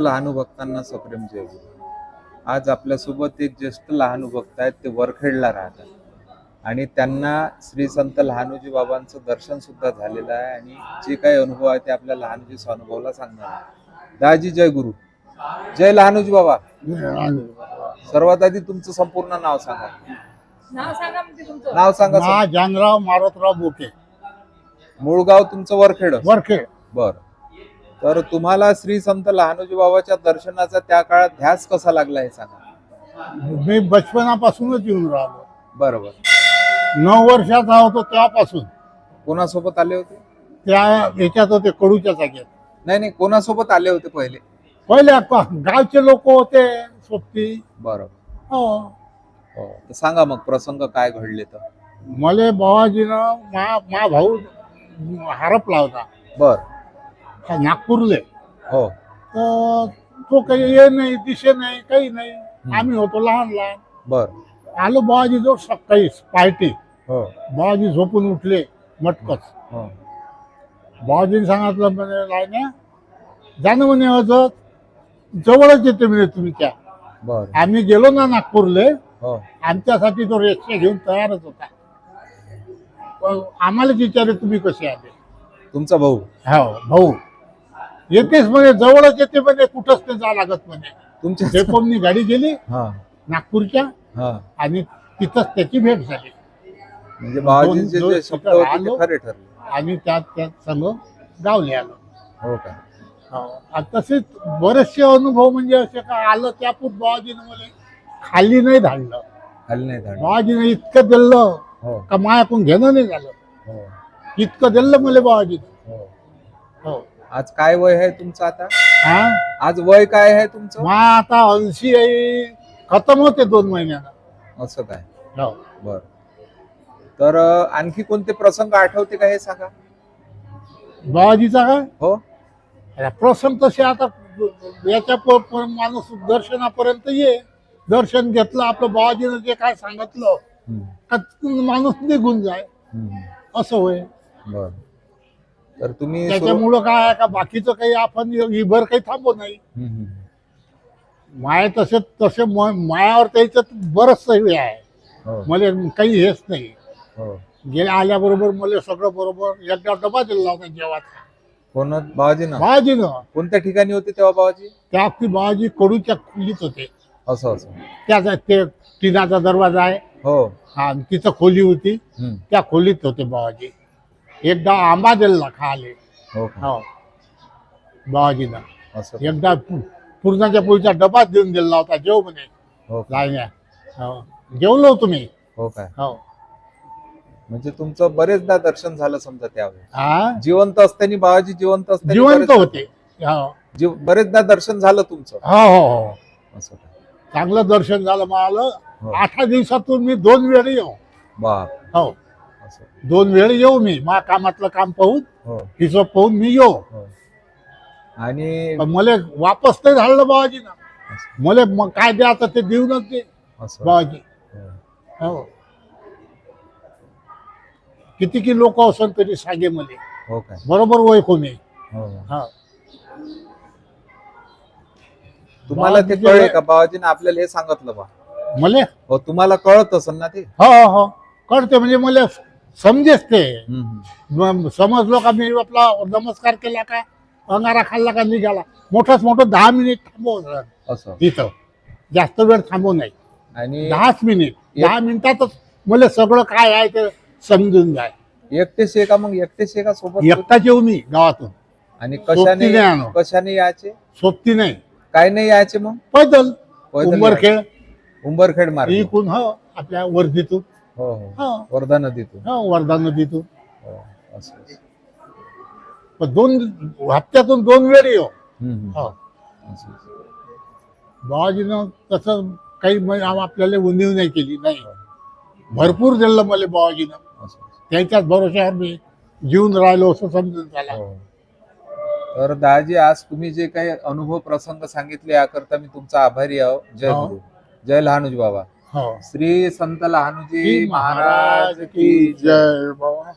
लहानू भक्तांना सप्रेम जय गुरु. आज आपल्यासोबत एक ज्येष्ठ लहानू भक्त आहेत ते वरखेडला राहतात. आणि त्यांना श्री संत लहानूजी बाबांचं दर्शन सुद्धा झालेलं आहे आणि जे काही अनुभव आहे ते आपल्या लहानूजी स्वानुभवला सांगणार आहे. दाजी जय गुरु. जय लहानूजी बाबा. सर्वात आधी तुमचं संपूर्ण नाव सांगा. नाव सांगा म्हणजे तुमचं. नाव सांगा सर. जानराव मारोतराव बोके. मूळ गाव तुमचं वरखेड. वरखेड. बर. तर तुम्हाला श्री संत लहानूजी बाबाच्या दर्शनाचा त्या काळात ध्यास कसा लागला हे सांगा. मी बचपनापासूनच येऊन राहिलो. बरोबर. नऊ वर्षाचा होतो तेव्हापासून. कोणासोबत आले होते? त्या याच्यात होते कडूच्या जागेत नाही नाही कोणासोबत आले होते पहिले? पहिले गावचे लोक होते सोबती. बरोबर. हो. हो तर सांगा मग प्रसंग काय घडले तर. मले बाबाजीनं मा मा भाऊ हरपला होता. बर. का नागपूरले. हो. तर तो काही ये नाही दिसे नाही काही नाही. आम्ही होतो लहान लहान. बर. आलो बाबाजी जो सकाळी पार्टी. हो. बाबाजी झोपून उठले मटकच. हो. बाबाजीने सांगितलं म्हणे लायण्या जाणं म्हणे असं जवळच येते म्हणे तुमच्या बर. आम्ही गेलो ना नागपूरले. हो. आमच्यासाठी तो रिक्षा घेऊन तयारच होता. पण आम्हालाच विचारे तुम्ही कसे आले? तुमचा भाऊ. हो भाऊ. येतेच म्हणे जवळच येते म्हणे कुठंच ते जा लागत म्हणे. तुमच्या डेपोमनी गाडी गेली हा. नागपूरच्या हा. आणि तिथंच त्याची भेट झाली. म्हणजे बाबाजींचे दोन- जे दोन शब्द ठिकाणी होते आलो. ते खरे ठरले. आणि त्यात त्यात संग गावले आलो. हो का? हो. तसेच बरेचसे अनुभव म्हणजे असे का आलं त्यापूर बाबाजीनं मला खाली नाही धाडलं. खाली नाही धाडले. बाबाजीनं इतकं दिलं हो. का मायाकून घेणं नाही झालं. हो. इतकं दिलं मला बाबाजीनं हो. हो. आज काय वय आहे तुमचं आता? हा? आज वय काय आहे तुमचं? मा आता ऐंशी आहे खतम होते दोन महिन्यानं असं काय? हो. बर. तर अं, आणखी कोणते प्रसंग आठवते का हे सांगा? बाबाजीचा काय हो. आता प्रसंग तसे आता याच्या प- प- माणूस दर्शनापर्यंत ये. दर्शन घेतलं आपलं बाबाजीनं जे काय सांगितलं का माणूस निघून जाय. असं होय. बर. तर तुम्ही त्याच्यामुळं काय आहे का? बाकीचं काही आपण इभर काही थांबू नाही. हम्म, माया तसे तसे म- मायावर त्याच्यात बरंच हे आहे. हो. मला काही हेच नाही. हो. गेल्या आल्याबरोबर मला सगळं बरोबर एकदा डबा दिला होता जेवाचा कोण बाबाजी ना कोणत्या ठिकाणी होते तेव्हा बाबाजी त्या ती बाबाजी कडूच्या खोलीत होते. असं असं. त्याचा ते टिनाचा दरवाजा आहे. हो. हा आणि तिथं खोली होती. हम्म, त्या खोलीत होते बाबाजी एकदा आंबा दिला खाले. हो का? हो. बाबाजीनं. असं एकदा पु- पूर्णाच्या पोळीचा डबा देऊन दिला होता जेव म्हणे हो का? लायण्या हो. जेवलो तुम्ही. हो काय हो. म्हणजे तुमचं बरेचदा दर्शन झालं समजा त्यावेळी हा जिवंत असताना बाबाजी जिवंत असताना जिवंत बरेच- होते. हो. जीव- बरेचदा दर्शन झालं तुमचं. हो हो हो. असं चांगलं दर्शन झालं मला. हो. आठ दिवसातून मी दोन वेळ येऊ. बाप. हो. दोन वेळ येऊ मी. मा कामातलं काम पाहून हो. हिशोब पाहून मी येऊ. हो. आणि मला वापस नाही झालं बाबाजीनं मला काय द्यायचं ते देऊनच दे बाबाजी. हो. किती की लोक असन तरी सांगे मले. बरोबर वय कोणी? हो. तुम्हाला ते कळले का? बाबाजीने आपल्याला हे सांगितलं बा. मले? हो तुम्हाला कळत असेल ना ते? हो हो हो. कळते. म्हणजे मला समजेच ते म- समजलो का मी आपला नमस्कार केला का अंगारा खाल्ला का निघाला. मोठाच मोठं दहा मिनिट थांबव असं. तिथं जास्त वेळ थांबव नाही. आणि दहाच मिनिट. दहा मिनिटातच मला सगळं काय आहे ते समजून जाय एकटेच आहे का मग? एकटेच आहे का सोबत? एकटाच येऊ मी गावातून. आणि कशाने आणू. कशाने यायचे? सोबती नाही. काय नाही यायचे मग? पैदल. पैदल उंबरखेळ उंबरखेड मार्ग. इकून हो आपल्या वर्धीतून. हो हो. हो. वर्धा नदीतून हो वर्धा नदीतून हो असं असं. पण दोन हप्त्यातून दोन वेळ येऊ हम्म, हम्म. हो. असं, असं. बाबाजीनं तसं काही म- आम- आपल्याला उणीव नाही केली नाही. भरपूर दिलं मला बाबाजीनं असं, असं. त्यांच्याच भरोश्यावर मी जीवन राहिलो असं समजून त्याला हो. तर दाजी आज तुम्ही जे काही अनुभव प्रसंग सांगितले याकरता मी तुमचा आभारी आहो. जय हो. गुरु. जय लहानुजी बाबा. हो श्री संत लहानुजी महाराज की जय. बाबा